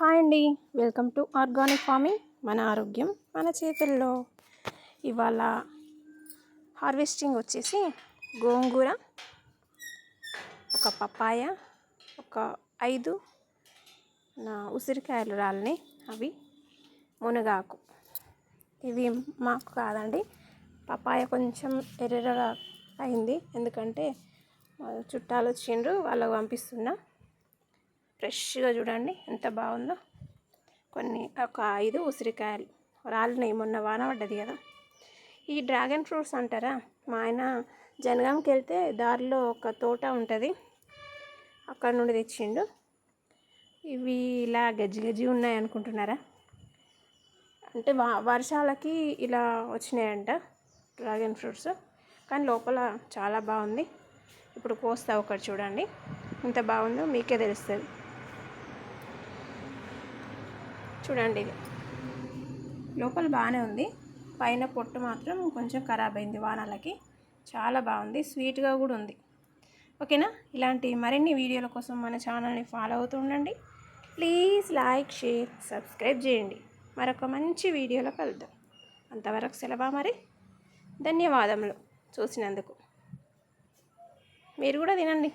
Hi అండి. Welcome to organic farming మన ఆరోగ్యం మన చేతుల్లో. ఇవాళ హార్వెస్టింగ్ వచ్చేసి గోంగూర ఒక పపాయ ఒక ఐదు నా ఉసిరికాయలు రాలని అవి మునగాకు. ఇవి మాకు కాదండి. పపాయ కొంచెం ఎర్రగా అయింది. ఎందుకంటే చుట్టాలు వచ్చిండ్రు వాళ్ళకు పంపిస్తున్నా. ఫ్రెష్గా చూడండి ఎంత బాగుందో. కొన్ని ఒక ఐదు ఉసిరికాయలు. రాలినాయి మొన్న వాన పడ్డది కదా. ఈ డ్రాగన్ ఫ్రూట్స్ అంటారా? మా ఆయన జనగాంకి వెళ్తే దారిలో ఒక తోట ఉంటుంది. అక్కడ నుండి తెచ్చిండు. ఇవి ఇలా గజ్జి గజ్జి ఉన్నాయి అనుకుంటున్నారా? అంటే వర్షాలకి ఇలా వచ్చినాయంట డ్రాగన్ ఫ్రూట్స్. కానీ లోపల చాలా బాగుంది. ఇప్పుడు కోస్తా ఒకటి చూడండి. ఎంత బాగుందో మీకే తెలుస్తుంది. చూడండి ఇది. లోపల బాగానే ఉంది. పైన పొట్టు మాత్రం కొంచెం ఖరాబ్ అయింది వానాలకి. చాలా బాగుంది. స్వీట్గా కూడా ఉంది. ఓకేనా? ఇలాంటి మరిన్ని వీడియోల కోసం మన ఛానల్ని ఫాలో అవుతూ ఉండండి. ప్లీజ్ లైక్ షేర్ సబ్స్క్రైబ్ చేయండి. మరొక మంచి వీడియోలో కలుద్దాం. అంతవరకు సెలవా మరి? ధన్యవాదములు. చూసినందుకు. మీరు కూడా తినండి.